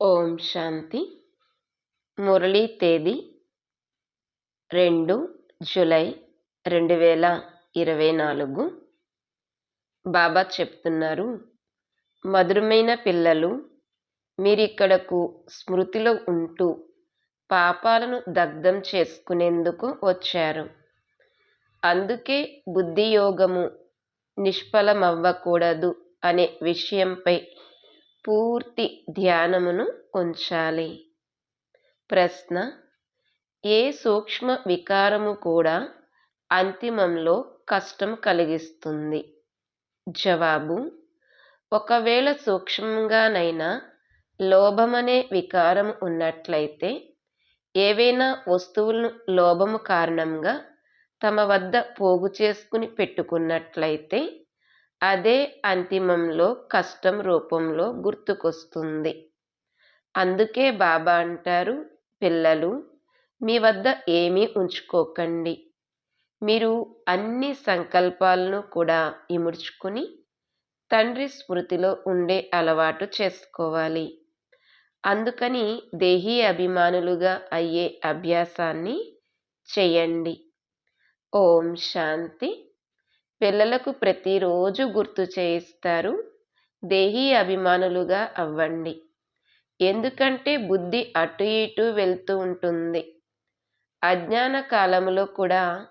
ఓం శాంతి. మురళీ తేదీ రెండు జూలై రెండు వేల ఇరవై నాలుగు. బాబా చెప్తున్నారు మధురమైన పిల్లలు మీరిక్కడకు స్మృతిలో ఉంటూ పాపాలను దగ్ధం చేసుకునేందుకు వచ్చారు. అందుకే బుద్ధియోగము నిష్ఫలమవ్వకూడదు అనే విషయంపై పూర్తి ధ్యానమును ఉంచాలి. ప్రశ్న ఏ సూక్ష్మ వికారము కూడా అంతిమంలో కష్టం కలిగిస్తుంది? జవాబు ఒకవేళ సూక్ష్మంగానైనా లోభమనే వికారం ఉన్నట్లయితే ఏవైనా వస్తువులను లోభము కారణంగా తమ వద్ద పోగు చేసుకుని పెట్టుకున్నట్లయితే అదే అంతిమంలో కష్టం రూపంలో గుర్తుకొస్తుంది. అందుకే బాబా అంటారు పిల్లలు మీ వద్ద ఏమీ ఉంచుకోకండి. మీరు అన్ని సంకల్పాలను కూడా ఇముడ్చుకుని తండ్రి స్మృతిలో ఉండే అలవాటు చేసుకోవాలి. అందుకని దేహీ అభిమానులుగా అయ్యే అభ్యాసాన్ని చేయండి. ఓం శాంతి. పిల్లలకు ప్రతిరోజు గుర్తు చేయిస్తారు. దేహీ అభిమానులుగా అవ్వండి. ఎందుకంటే బుద్ధి అటు ఇటు వెళ్తూ ఉంటుంది. అజ్ఞాన కాలంలో కూడా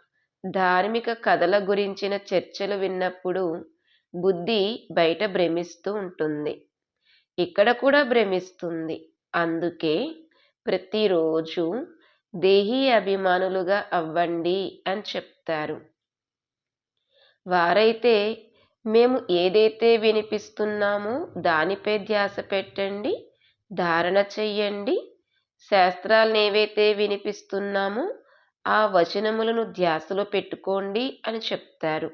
ధార్మిక కథల గురించిన చర్చలు విన్నప్పుడు బుద్ధి బయట భ్రమిస్తూ ఉంటుంది. ఇక్కడ కూడా భ్రమిస్తుంది. అందుకే ప్రతిరోజు దేహీ అభిమానులుగా అవ్వండి అని చెప్తారు. వారైతే మేము ఏదైతే వినిపిస్తున్నామో దానిపై ధ్యాస పెట్టండి ధారణ చెయ్యండి. శాస్త్రాలను ఏవైతే వినిపిస్తున్నామో ఆ వచనములను ధ్యాసలో పెట్టుకోండి అని చెప్తారు.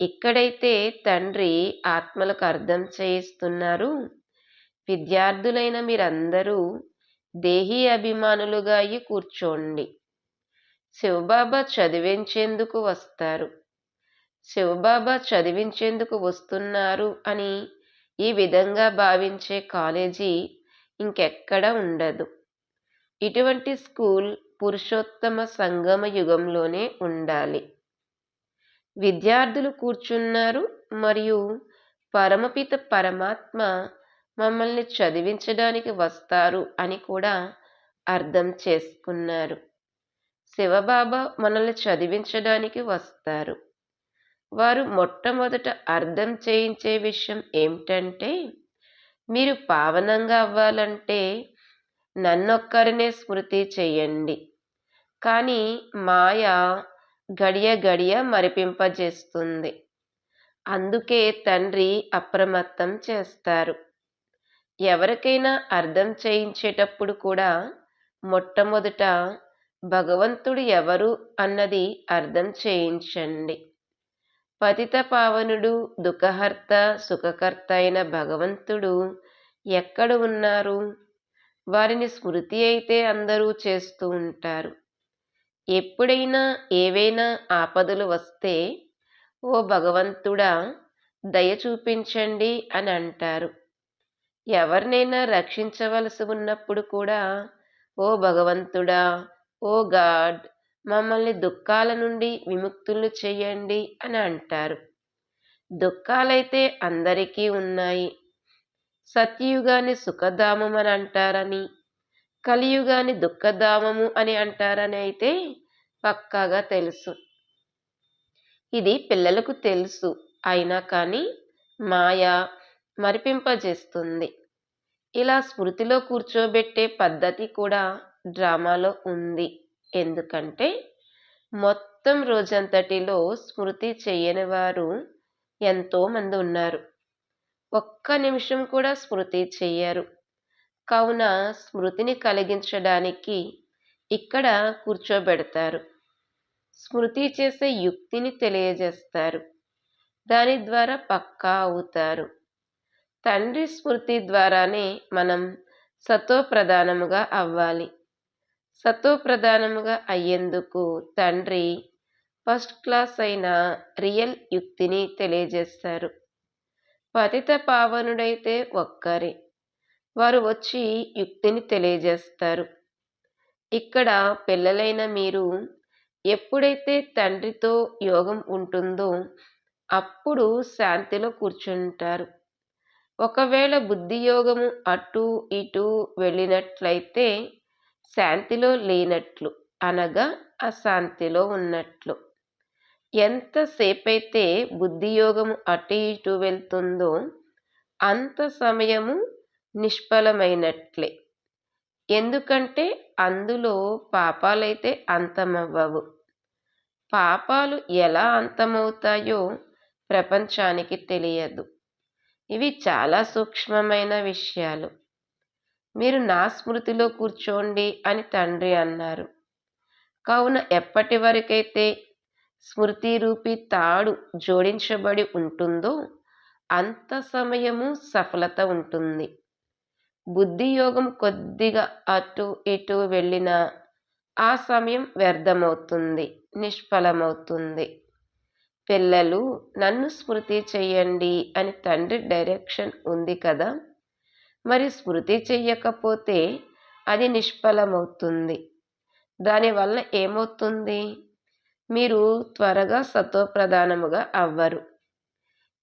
ఇక్కడైతే తండ్రి ఆత్మలకు అర్థం చేయిస్తున్నారు. విద్యార్థులైన మీరందరూ దేహీ అభిమానులుగా అయి కూర్చోండి. శివబాబా చదివించేందుకు వస్తారు. శివబాబా చదివించేందుకు వస్తున్నారు అని ఈ విధంగా భావించే కాలేజీ ఇంకెక్కడ ఉండదు. ఇటువంటి స్కూల్ పురుషోత్తమ సంగమ యుగంలోనే ఉండాలి. విద్యార్థులు కూర్చున్నారు మరియు పరమపిత పరమాత్మ మమ్మల్ని చదివించడానికి వస్తారు అని కూడా అర్థం చేసుకున్నారు. శివబాబా మనల్ని చదివించడానికి వస్తారు. వారు మొట్టమొదట అర్థం చేయించే విషయం ఏమిటంటే మీరు పావనంగా అవ్వాలంటే నన్నొక్కరినే స్మృతి చేయండి. కానీ మాయ గడియ గడియ మరిపింపజేస్తుంది. అందుకే తండ్రి అప్రమత్తం చేస్తారు. ఎవరికైనా అర్థం చేయించేటప్పుడు కూడా మొట్టమొదట భగవంతుడు ఎవరు అన్నది అర్థం చేయించండి. పతిత పావనుడు దుఃఖహర్త సుఖకర్త అయిన భగవంతుడు ఎక్కడ ఉన్నారు? వారిని స్మృతి అయితే అందరూ చేస్తూ ఉంటారు. ఎప్పుడైనా ఏవైనా ఆపదలు వస్తే ఓ భగవంతుడా దయ చూపించండి అని అంటారు. ఎవరినైనా రక్షించవలసి ఉన్నప్పుడు కూడా ఓ భగవంతుడా ఓ గాడ్ మమ్మల్ని దుఃఖాల నుండి విముక్తులు చేయండి అని అంటారు. దుఃఖాలైతే అందరికీ ఉన్నాయి. సత్యయుగాన్ని సుఖధామం అని అంటారని కలియుగాన్ని దుఃఖధామము అని అంటారని అయితే పక్కాగా తెలుసు. ఇది పిల్లలకు తెలుసు. అయినా కానీ మాయ మరిపింపజేస్తుంది. ఇలా స్మృతిలో కూర్చోబెట్టే పద్ధతి కూడా డ్రామాలో ఉంది. ఎందుకంటే మొత్తం రోజంతటిలో స్మృతి చేయని వారు ఎంతోమంది ఉన్నారు. ఒక్క నిమిషం కూడా స్మృతి చెయ్యరు కావున స్మృతిని కలిగించడానికి ఇక్కడ కూర్చోబెడతారు. స్మృతి చేసే యుక్తిని తెలియజేస్తారు. దాని ద్వారా పక్కా అవుతారు. తండ్రి స్మృతి ద్వారానే మనం సతో ప్రధానముగా అవ్వాలి. సత్వప్రధానముగా అయ్యేందుకు తండ్రి ఫస్ట్ క్లాస్ అయిన రియల్ యుక్తిని తెలియజేస్తారు. పతిత పావనుడైతే ఒక్కరే. వారు వచ్చి యుక్తిని తెలియజేస్తారు. ఇక్కడ పిల్లలైన మీరు ఎప్పుడైతే తండ్రితో యోగం ఉంటుందో అప్పుడు శాంతిలో కూర్చుంటారు. ఒకవేళ బుద్ధి యోగము అటు ఇటు వెళ్ళినట్లయితే శాంతిలో లేనట్లు అనగా అశాంతిలో ఉన్నట్లు. ఎంతసేపైతే బుద్ధియోగము అటు ఇటు వెళ్తుందో అంత సమయము నిష్ఫలమైనట్లే. ఎందుకంటే అందులో పాపాలైతే అంతమవ్వవు. పాపాలు ఎలా అంతమవుతాయో ప్రపంచానికి తెలియదు. ఇవి చాలా సూక్ష్మమైన విషయాలు. మీరు నా స్మృతిలో కూర్చోండి అని తండ్రి అన్నారు. కావున ఎప్పటి వరకైతే స్మృతి రూపి తాడు జోడించబడి ఉంటుందో అంత సమయము సఫలత ఉంటుంది. బుద్ధి యోగం కొద్దిగా అటు ఇటు వెళ్ళినా ఆ సమయం వ్యర్థమవుతుంది నిష్ఫలమవుతుంది. పిల్లలు నన్ను స్మృతి చెయ్యండి అని తండ్రి డైరెక్షన్ ఉంది కదా? మరి స్మృతి చెయ్యకపోతే అది నిష్ఫలమవుతుంది. దానివల్ల ఏమవుతుంది? మీరు త్వరగా సతోప్రధానముగా అవ్వరు.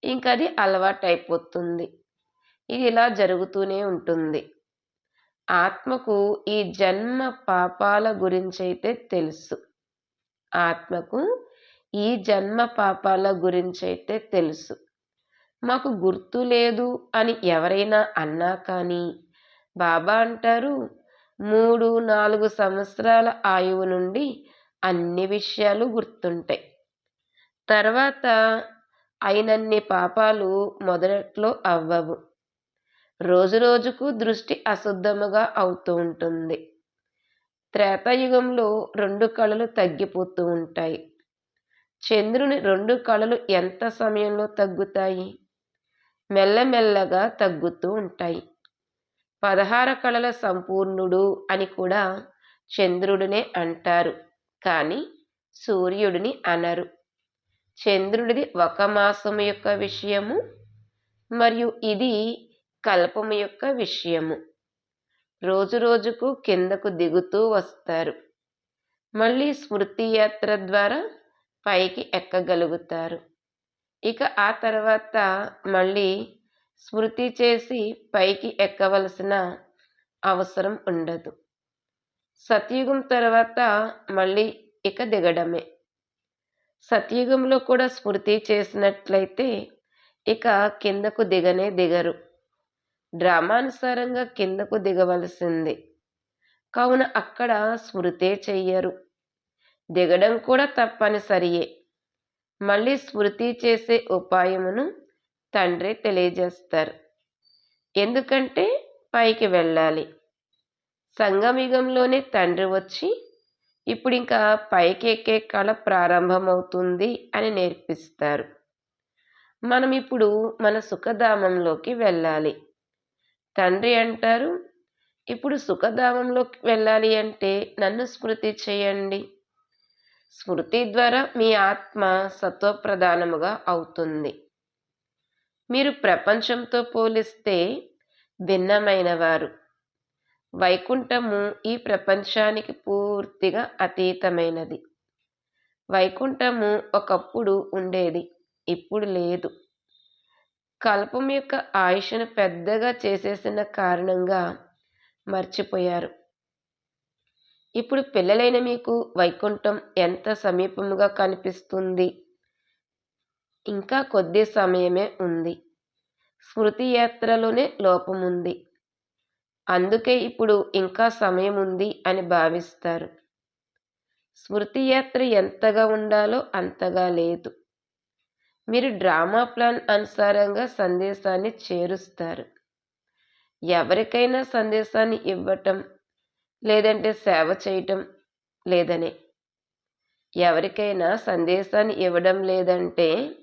ఇంకది అలవాటైపోతుంది. ఇది ఇలా జరుగుతూనే ఉంటుంది. ఆత్మకు ఈ జన్మ పాపాల గురించైతే తెలుసు. ఆత్మకు ఈ జన్మ పాపాల గురించైతే తెలుసు. మాకు గుర్తు లేదు అని ఎవరైనా అన్నా కానీ బాబా అంటారు మూడు నాలుగు సంవత్సరాల ఆయువు నుండి అన్ని విషయాలు గుర్తుంటాయి. తర్వాత అయినన్ని పాపాలు మొదట్లో అవ్వవు. రోజు రోజుకు దృష్టి అశుద్ధముగా అవుతూ ఉంటుంది. త్రేతాయుగంలో రెండు కళలు తగ్గిపోతూ ఉంటాయి. చంద్రుని రెండు కళలు ఎంత సమయంలో తగ్గుతాయి? మెల్లమెల్లగా తగ్గుతూ ఉంటాయి. పదహార కళల సంపూర్ణుడు అని కూడా చంద్రుడినే అంటారు. కానీ సూర్యుడిని అనరు. చంద్రుడిది ఒక మాసం యొక్క విషయము మరియు ఇది కల్పము యొక్క విషయము. రోజు రోజుకు కిందకు దిగుతూ వస్తారు. మళ్ళీ స్మృతి యాత్ర ద్వారా పైకి ఎక్కగలుగుతారు. ఇక ఆ తర్వాత మళ్ళీ స్మృతి చేసి పైకి ఎక్కవలసిన అవసరం ఉండదు. సతయుగం తర్వాత మళ్ళీ ఇక దిగడమే. సతయుగంలో కూడా స్మృతి చేసినట్లయితే ఇక కిందకు దిగనే దిగరు. డ్రామానుసారంగా కిందకు దిగవలసింది. కావున అక్కడ స్మృతే చెయ్యరు. దిగడం కూడా తప్పనిసరియే. మళ్ళీ స్మృతి చేసే ఉపాయమును తండ్రి తెలియజేస్తారు. ఎందుకంటే పైకి వెళ్ళాలి. సంగమిగంలోనే తండ్రి వచ్చి ఇప్పుడు ఇంకా పైకి ఎక్కే కళ ప్రారంభమవుతుంది అని నేర్పిస్తారు. మనం ఇప్పుడు మన సుఖధామంలోకి వెళ్ళాలి. తండ్రి అంటారు ఇప్పుడు సుఖధామంలోకి వెళ్ళాలి అంటే నన్ను స్మృతి చేయండి. స్మృతి ద్వారా మీ ఆత్మ సత్వప్రధానముగా అవుతుంది. మీరు ప్రపంచంతో పోలిస్తే భిన్నమైన వారు వైకుంఠము ఈ ప్రపంచానికి పూర్తిగా అతీతమైనది. వైకుంఠము ఒకప్పుడు ఉండేది ఇప్పుడు లేదు. కల్పం యొక్క ఆయుష్ను పెద్దగా చేసేసిన కారణంగా మర్చిపోయారు. ఇప్పుడు పిల్లలైన మీకు వైకుంఠం ఎంత సమీపముగా కనిపిస్తుంది? ఇంకా కొద్ది సమయమే ఉంది. స్మృతి యాత్రలోనే లోపముంది. అందుకే ఇప్పుడు ఇంకా సమయం ఉంది అని భావిస్తారు. స్మృతి యాత్ర ఎంతగా ఉండాలో అంతగా లేదు. మీరు డ్రామా ప్లాన్ అనుసారంగా సందేశాన్ని చేరుస్తారు. ఎవరికైనా సందేశాన్ని ఇవ్వటం లేదంటే సేవ చేయటం లేదనే. ఎవరికైనా సందేశాన్ని ఇవ్వడం లేదంటే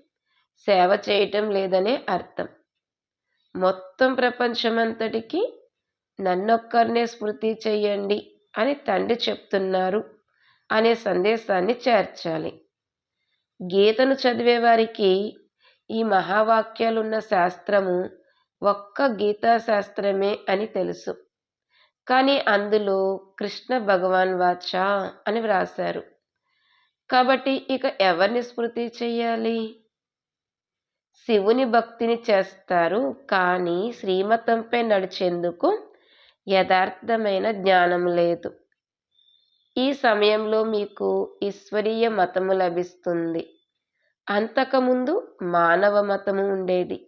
సేవ చేయటం లేదనే అర్థం. మొత్తం ప్రపంచమంతటికి నన్నొక్కరినే స్మృతి చెయ్యండి అని తండ్రి చెప్తున్నారు అనే సందేశాన్ని చేర్చాలి. గీతను చదివే వారికి ఈ మహావాక్యాలున్న శాస్త్రము ఒక్క గీతా శాస్త్రమే అని తెలుసు. కానీ అందులో కృష్ణ భగవాన్ వాచ అని వ్రాశారు. కాబట్టి ఇక ఎవరిని స్మృతి చెయ్యాలి? శివుని భక్తిని చేస్తారు కానీ శ్రీమతంపై నడిచేందుకు యథార్థమైన జ్ఞానం లేదు. ఈ సమయంలో మీకు ఈశ్వరీయ మతము లభిస్తుంది. అంతకుముందు మానవ మతము ఉండేది.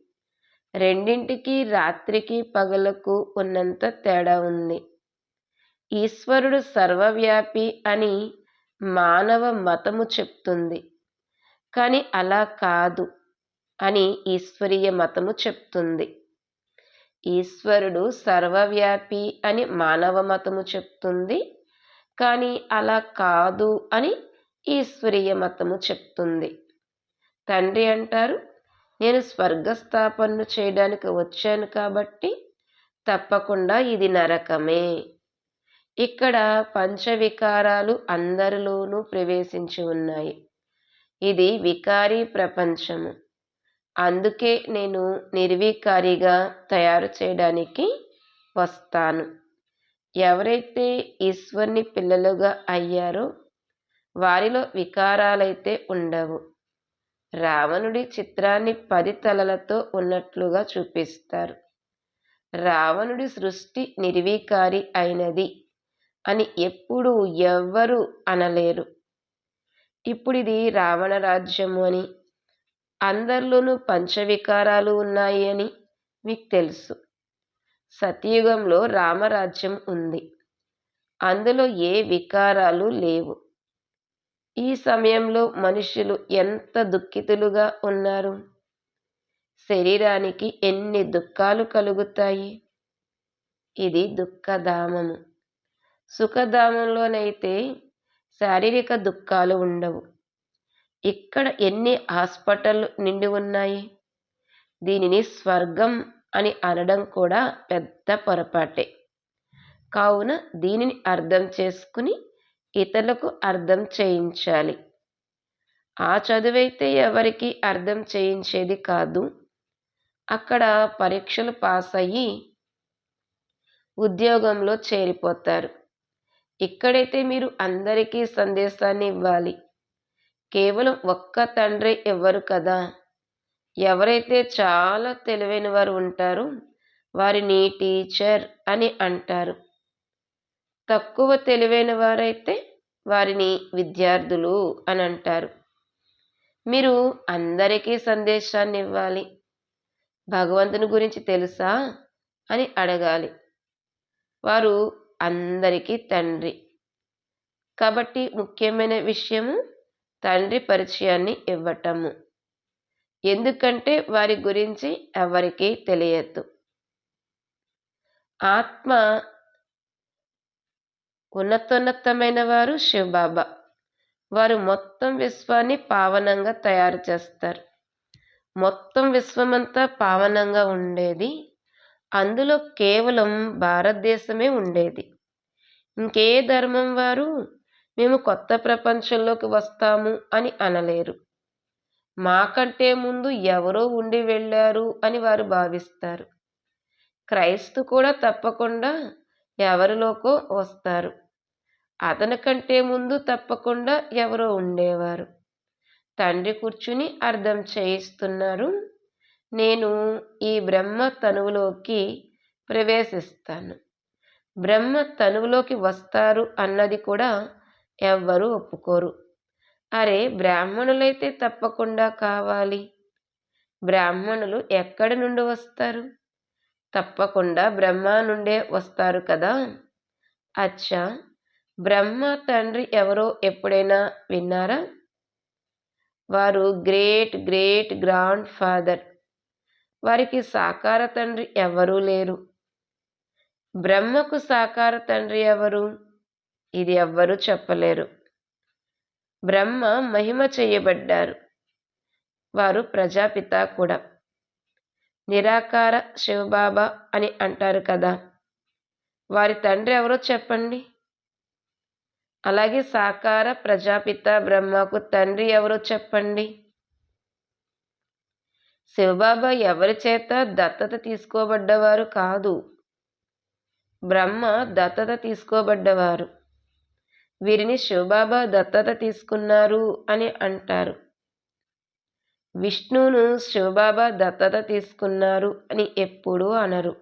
రెండింటికి రాత్రికి పగలకు ఉన్నంత తేడా ఉంది. ఈశ్వరుడు సర్వవ్యాపి అని మానవ మతము చెప్తుంది. కానీ అలా కాదు అని ఈశ్వరీయ మతము చెప్తుంది. ఈశ్వరుడు సర్వవ్యాపి అని మానవ మతము చెప్తుంది. కానీ అలా కాదు అని ఈశ్వరీయ మతము చెప్తుంది. తండ్రి అంటారు నేను స్వర్గస్థాపనను చేయడానికి వచ్చాను కాబట్టి తప్పకుండా ఇది నరకమే. ఇక్కడ పంచవికారాలు అందరిలోనూ ప్రవేశించి ఉన్నాయి. ఇది వికారీ ప్రపంచము. అందుకే నేను నిర్వికారిగా తయారు చేయడానికి వస్తాను. ఎవరైతే ఈశ్వర్ని పిల్లలుగా అయ్యారో వారిలో వికారాలైతే ఉండవు. రావణుడి చిత్రాన్ని పది తలలతో ఉన్నట్లుగా చూపిస్తారు. రావణుడి సృష్టి నిర్వీకారి అయినది. అని ఎప్పుడూ ఎవ్వరు అనలేరు. ఇప్పుడు ఇది రావణ రాజ్యము అని అందరిలోనూ పంచవికారాలు ఉన్నాయి అని మీకు తెలుసు. సతయుగంలో రామరాజ్యం ఉంది. అందులో ఏ వికారాలు లేవు. ఈ సమయంలో మనుషులు ఎంత దుఃఖితులుగా ఉన్నారు. శరీరానికి ఎన్ని దుఃఖాలు కలుగుతాయి. ఇది దుఃఖధామము. సుఖధామంలోనైతే శారీరక దుఃఖాలు ఉండవు. ఇక్కడ ఎన్ని హాస్పిటల్ నిండి ఉన్నాయి? దీనిని స్వర్గం అని అనడం కూడా పెద్ద పొరపాటే. కావున దీనిని అర్థం చేసుకుని ఇతరులకు అర్థం చేయించాలి. ఆ చదువైతే ఎవరికి అర్థం చేయించేది కాదు. అక్కడ పరీక్షలు పాస్ అయ్యి ఉద్యోగంలో చేరిపోతారు. ఇక్కడైతే మీరు అందరికీ సందేశాన్ని ఇవ్వాలి కేవలం ఒక్క తండ్రి ఎవ్వరు కదా? ఎవరైతే చాలా తెలివైన వారు ఉంటారో వారిని టీచర్ అని అంటారు. తక్కువ తెలివైన వారైతే వారిని విద్యార్థులు అని అంటారు. మీరు అందరికీ సందేశాన్ని ఇవ్వాలి. భగవంతుని గురించి తెలుసా అని అడగాలి. వారు అందరికీ తండ్రి. కాబట్టి ముఖ్యమైన విషయము తండ్రి పరిచయాన్ని ఇవ్వటము. ఎందుకంటే వారి గురించి ఎవరికీ తెలియదు. ఆత్మ ఉన్నతోన్నతమైన వారు శివబాబా. వారు మొత్తం విశ్వాన్ని పావనంగా తయారు చేస్తారు. మొత్తం విశ్వమంతా పావనంగా ఉండేది అందులో కేవలం భారతదేశమే ఉండేది. ఇంకే ధర్మం వారు? మేము కొత్త ప్రపంచంలోకి వస్తాము అని అనలేరు. మాకంటే ముందు ఎవరో ఉండి వెళ్ళారు అని వారు భావిస్తారు. క్రైస్తు కూడా తప్పకుండా ఎవరిలోకో వస్తారు. అతని కంటే ముందు తప్పకుండా ఎవరో ఉండేవారు. తండ్రి కూర్చుని అర్థం చేయిస్తున్నారు. నేను ఈ బ్రహ్మ తనువులోకి ప్రవేశిస్తాను. బ్రహ్మ తనువులోకి వస్తారు అన్నది కూడా ఎవ్వరూ ఒప్పుకోరు. అరే బ్రాహ్మణులైతే తప్పకుండా కావాలి. బ్రాహ్మణులు ఎక్కడి నుండి వస్తారు? తప్పకుండా బ్రహ్మ నుండే వస్తారు కదా? అచ్చా బ్రహ్మ తండ్రి ఎవరో ఎప్పుడైనా విన్నారా? వారు గ్రేట్ గ్రేట్ గ్రాండ్ ఫాదర్. వారికి సాకార తండ్రి ఎవరూ లేరు. బ్రహ్మకు సాకార తండ్రి ఎవరు? ఇది ఎవ్వరూ చెప్పలేరు. బ్రహ్మ మహిమ చేయబడ్డారు. వారు ప్రజాపిత కూడా. నిరాకార శివబాబా అని అంటారు కదా. వారి తండ్రి ఎవరో చెప్పండి. అలాగే సాకార ప్రజాపిత బ్రహ్మకు తండ్రి ఎవరో చెప్పండి. శివబాబా ఎవరి చేత దత్తత తీసుకోబడ్డవారు కాదు. బ్రహ్మ దత్తత తీసుకోబడ్డవారు. వీరిని శివబాబా దత్తత తీసుకున్నారు అని అంటారు. విష్ణువును శివబాబా దత్తత తీసుకున్నారు అని ఎప్పుడూ అనరు.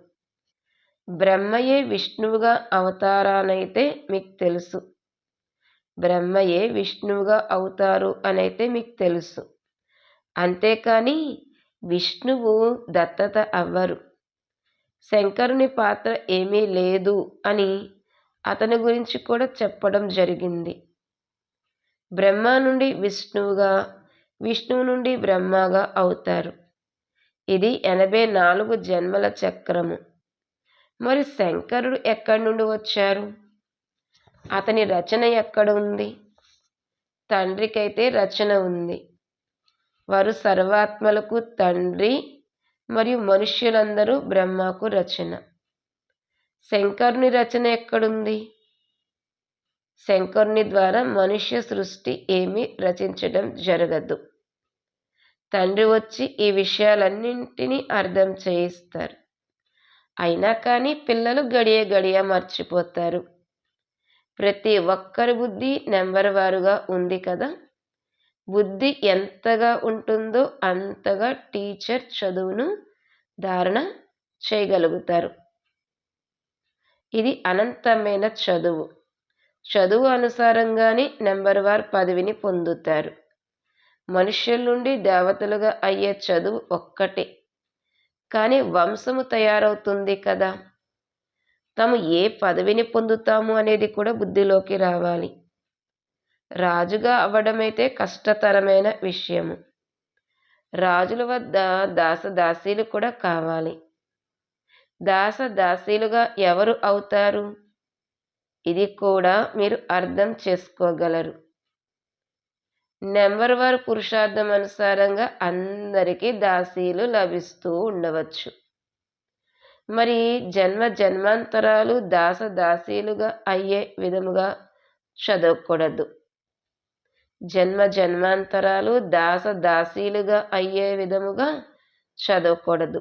బ్రహ్మయే విష్ణువుగా అవతారానైతే మీకు తెలుసు. బ్రహ్మయే విష్ణువుగా అవుతారు అనైతే మీకు తెలుసు. అంతేకాని విష్ణువు దత్తత అవ్వరు. శంకరుని పాత్ర ఏమీ లేదు అని అతని గురించి కూడా చెప్పడం జరిగింది. బ్రహ్మ నుండి విష్ణువుగా విష్ణువు నుండి బ్రహ్మగా అవుతారు. ఇది ఎనభై నాలుగు జన్మల చక్రము. మరి శంకరుడు ఎక్కడి నుండి వచ్చారు? అతని రచన ఎక్కడ ఉంది? తండ్రికైతే రచన ఉంది. వారు సర్వాత్మలకు తండ్రి మరియు మనుష్యులందరూ బ్రహ్మకు రచన. శంకరుని రచన ఎక్కడుంది? శంకరుని ద్వారా మనుష్య సృష్టి ఏమీ రచించడం జరగదు. తండ్రి వచ్చి ఈ విషయాలన్నింటినీ అర్థం చేయిస్తారు. అయినా కానీ పిల్లలు గడియ గడియ మర్చిపోతారు. ప్రతి ఒక్కరి బుద్ధి నెంబర్ వారుగా ఉంది కదా? బుద్ధి ఎంతగా ఉంటుందో అంతగా టీచర్ చదువును ధారణ చేయగలుగుతారు. ఇది అనంతమైన చదువు. చదువు అనుసారంగానే నెంబర్ వార్ పదవిని పొందుతారు. మనుష్యుల నుండి దేవతలుగా అయ్యే చదువు ఒక్కటే. కానీ వంశము తయారవుతుంది కదా. తాము ఏ పదవిని పొందుతాము అనేది కూడా బుద్ధిలోకి రావాలి. రాజుగా అవ్వడమైతే కష్టతరమైన విషయము. రాజుల వద్ద దాసదాసీలు కూడా కావాలి. దాసదాసీలుగా ఎవరు అవుతారు? ఇది కూడా మీరు అర్థం చేసుకోగలరు. నెంబర్ వారు పురుషార్థం అనుసారంగా అందరికీ దాసీలు లభిస్తూ ఉండవచ్చు. మరి జన్మ జన్మాంతరాలు దాసదాసీలుగా అయ్యే విధముగా చదవకూడదు. జన్మ జన్మాంతరాలు దాస దాసీలుగా అయ్యే విధముగా చదవకూడదు.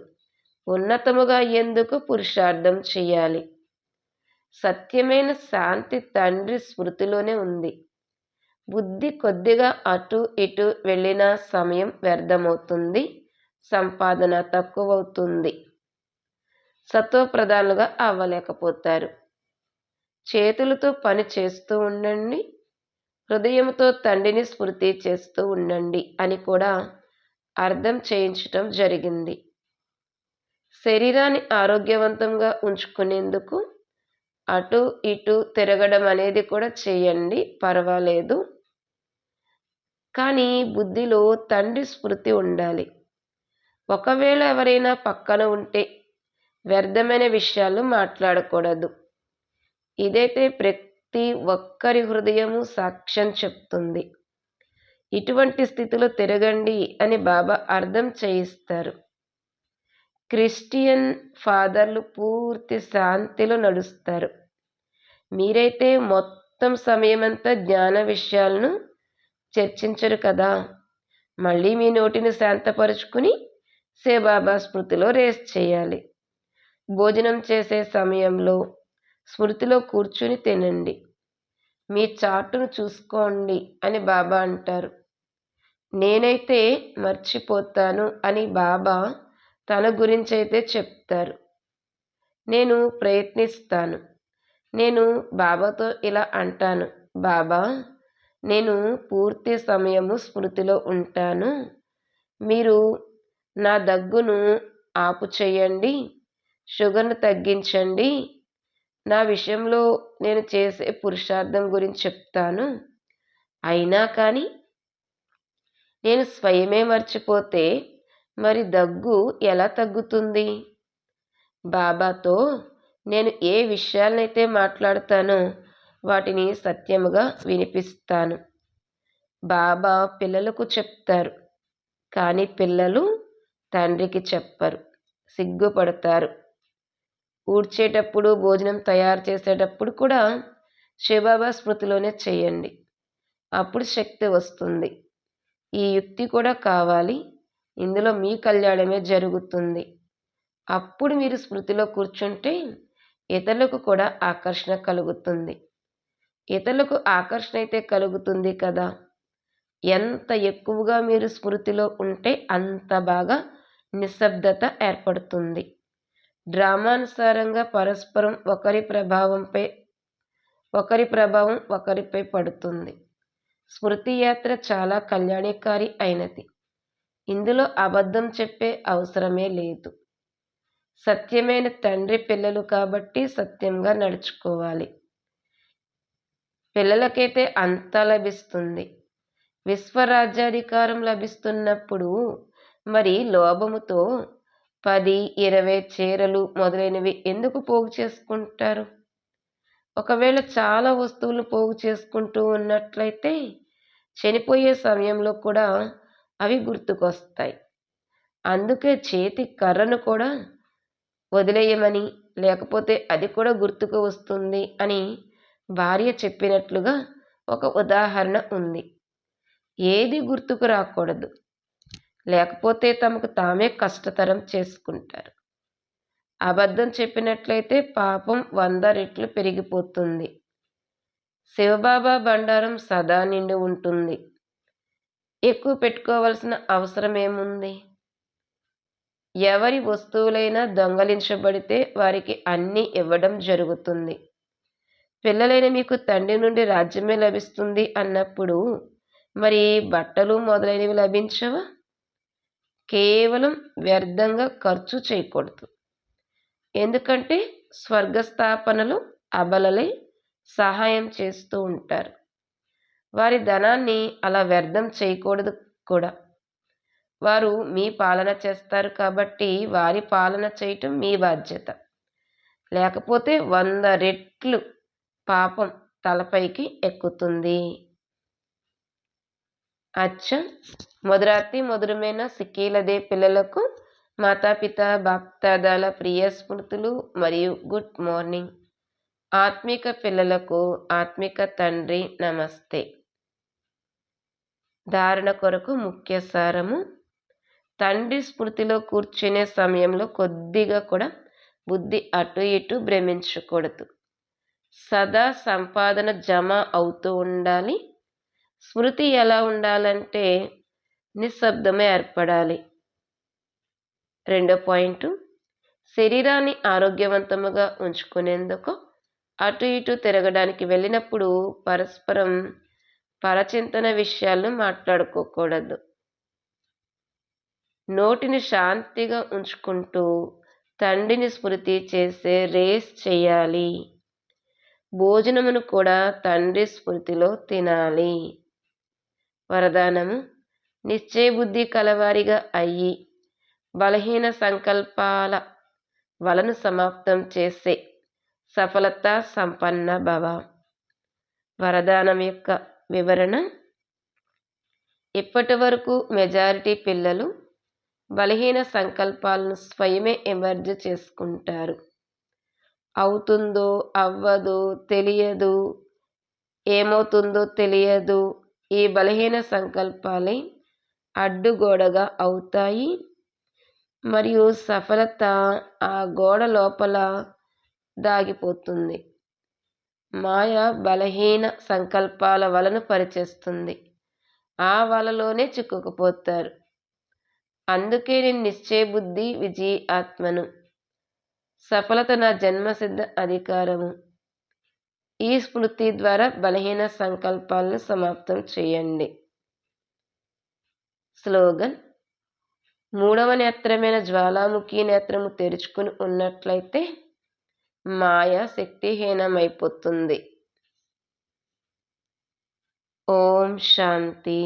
ఉన్నతముగా ఎందుకు పురుషార్థం చేయాలి? సత్యమైన శాంతి తండ్రి స్మృతిలోనే ఉంది. బుద్ధి కొద్దిగా అటు ఇటు వెళ్ళిన సమయం వ్యర్థమవుతుంది సంపాదన తక్కువవుతుంది. సత్వప్రధానులుగా అవ్వలేకపోతారు. చేతులతో పని చేస్తూ ఉండండి హృదయంతో తండ్రిని స్మృతి చేస్తూ ఉండండి అని కూడా అర్థం చేయించటం జరిగింది. శరీరాన్ని ఆరోగ్యవంతంగా ఉంచుకునేందుకు అటు ఇటు తిరగడం అనేది కూడా చేయండి పర్వాలేదు. కానీ బుద్ధిలో తండ్రి స్మృతి ఉండాలి. ఒకవేళ ఎవరైనా పక్కన ఉంటే వ్యర్థమైన విషయాలు మాట్లాడకూడదు. ఇదైతే ప్రతి ఒక్కరి హృదయము సాక్ష్యం చెప్తుంది. ఇటువంటి స్థితిలో తిరగండి అని బాబా అర్థం చేయిస్తారు. క్రిస్టియన్ ఫాదర్లు పూర్తి శాంతిలో నడుస్తారు. మీరైతే మొత్తం సమయమంతా జ్ఞాన విషయాలను చర్చించరు కదా. మళ్ళీ మీ నోటిని శాంతపరుచుకుని సేబాబా స్మృతిలో రేస్ చేయాలి. భోజనం చేసే సమయంలో స్మృతిలో కూర్చుని తినండి. మీ చాటును చూసుకోండి అని బాబా అంటారు. నేనైతే మర్చిపోతాను అని బాబా తన గురించి అయితే చెప్తారు. నేను ప్రయత్నిస్తాను. నేను బాబాతో ఇలా అంటాను. బాబా నేను పూర్తి సమయము స్మృతిలో ఉంటాను. మీరు నా దగ్గును ఆపు చేయండి షుగర్ను తగ్గించండి. నా విషయంలో నేను చేసే పురుషార్థం గురించి చెప్తాను. అయినా కానీ నేను స్వయమే మర్చిపోతే మరి దగ్గు ఎలా తగ్గుతుంది? బాబాతో నేను ఏ విషయాలనైతే మాట్లాడతానో వాటిని సత్యముగా వినిపిస్తాను. బాబా పిల్లలకు చెప్తారు. కానీ పిల్లలు తండ్రికి చెప్పరు. సిగ్గుపడతారు. ఊడ్చేటప్పుడు భోజనం తయారు చేసేటప్పుడు కూడా శివబాబా స్మృతిలోనే చేయండి. అప్పుడు శక్తి వస్తుంది. ఈ యుక్తి కూడా కావాలి. ఇందులో మీ కళ్యాణమే జరుగుతుంది. అప్పుడు మీరు స్మృతిలో కూర్చుంటే ఇతరులకు కూడా ఆకర్షణ కలుగుతుంది. ఇతరులకు ఆకర్షణ అయితే కలుగుతుంది కదా. ఎంత ఎక్కువగా మీరు స్మృతిలో ఉంటే అంత బాగా నిశ్శబ్దత ఏర్పడుతుంది. డ్రామానుసారంగా పరస్పరం ఒకరి ప్రభావంపై ఒకరి ప్రభావం ఒకరిపై పడుతుంది. స్మృతి యాత్ర చాలా కళ్యాణకారి అయినది. ఇందులో అబద్ధం చెప్పే అవసరమే లేదు. సత్యమైన తండ్రి పిల్లలు కాబట్టి సత్యంగా నడుచుకోవాలి. పిల్లలకైతే అంతా లభిస్తుంది. విశ్వరాజ్యాధికారం లభిస్తున్నప్పుడు మరి లోభముతో పది ఇరవై చీరలు మొదలైనవి ఎందుకు పోగు చేసుకుంటారు? ఒకవేళ చాలా వస్తువులు పోగు చేసుకుంటూ ఉన్నట్లయితే చనిపోయే సమయంలో కూడా అవి గుర్తుకొస్తాయి. అందుకే చేతి కర్రను కూడా వదిలేయమని లేకపోతే అది కూడా గుర్తుకు వస్తుంది అని భార్య చెప్పినట్లుగా ఒక ఉదాహరణ ఉంది. ఏది గుర్తుకు రాకూడదు? లేకపోతే తమకు తామే కష్టతరం చేసుకుంటారు. అబద్ధం చెప్పినట్లయితే పాపం వంద రెట్లు పెరిగిపోతుంది. శివబాబా బండారం సదా నిండి ఉంటుంది. ఎక్కువ పెట్టుకోవాల్సిన అవసరం ఏముంది ఎవరి వస్తువులైనా దొంగలించబడితే వారికి అన్నీ ఇవ్వడం జరుగుతుంది. పిల్లలైన మీకు తండ్రి నుండి రాజ్యమే లభిస్తుంది అన్నప్పుడు మరి బట్టలు మొదలైనవి లభించవా? కేవలం వ్యర్థంగా ఖర్చు చేయకూడదు. ఎందుకంటే స్వర్గస్థాపనలు అబలలై సహాయం చేస్తూ ఉంటారు. వారి ధనాన్ని అలా వ్యర్థం చేయకూడదు కూడా. వారు మీ పాలన చేస్తారు కాబట్టి వారి పాలన చేయటం మీ బాధ్యత. లేకపోతే వంద రెట్లు పాపం తలపైకి ఎక్కుతుంది. అచ్చ. మధురాతి మధురమైన సిక్కీలదే పిల్లలకు మాతాపిత భక్తాదాల ప్రియ స్మృతులు మరియు గుడ్ మార్నింగ్. ఆత్మిక పిల్లలకు ఆత్మిక తండ్రి నమస్తే. ధారణ కొరకు ముఖ్య సారము. తండ్రి స్మృతిలో కూర్చునే సమయంలో కొద్దిగా కూడా బుద్ధి అటు ఇటు భ్రమించకూడదు. సదా సంపాదన జమ అవుతూ ఉండాలి. స్మృతి ఎలా ఉండాలంటే నిశ్శబ్దమే ఏర్పడాలి. రెండో పాయింట్ శరీరాన్ని ఆరోగ్యవంతముగా ఉంచుకునేందుకు అటు ఇటు తిరగడానికి వెళ్ళినప్పుడు పరస్పరం పరచింతన విషయాలను మాట్లాడుకోకూడదు. నోటిని శాంతిగా ఉంచుకుంటూ తండ్రిని స్మృతి చేసే రేస్ చేయాలి. భోజనమును కూడా తండ్రి స్మృతిలో తినాలి. వరదానము. నిశ్చయబుద్ధి కలవారిగా అయ్యి బలహీన సంకల్పాల వలను సమాప్తం చేసే సఫలత సంపన్న భవ. వరదానం యొక్క వివరణ. ఇప్పటి వరకు మెజారిటీ పిల్లలు బలహీన సంకల్పాలను స్వయమే ఎమర్జ్ చేసుకుంటారు. అవుతుందో అవ్వదు తెలియదు ఏమవుతుందో తెలియదు ఈ బలహీన సంకల్పాలే అడ్డుగోడగా అవుతాయి. మరియు సఫలత ఆ గోడ లోపల దాగిపోతుంది. మాయ బలహీన సంకల్పాల వలను పరిచేస్తుంది. ఆ వలలోనే చిక్కుకుపోతారు. అందుకే నేను నిశ్చయబుద్ధి విజయ ఆత్మను. సఫలత నా జన్మసిద్ధ అధికారము. ఈ స్మృతి ద్వారా బలహీన సంకల్పాలను సమాప్తం చేయండి. స్లోగన్ మూడవ నేత్రమైన జ్వాలాముఖి నేత్రము తెరుచుకుని ఉన్నట్లయితే మాయ శక్తిహీనమైపోతుంది. ఓం శాంతి.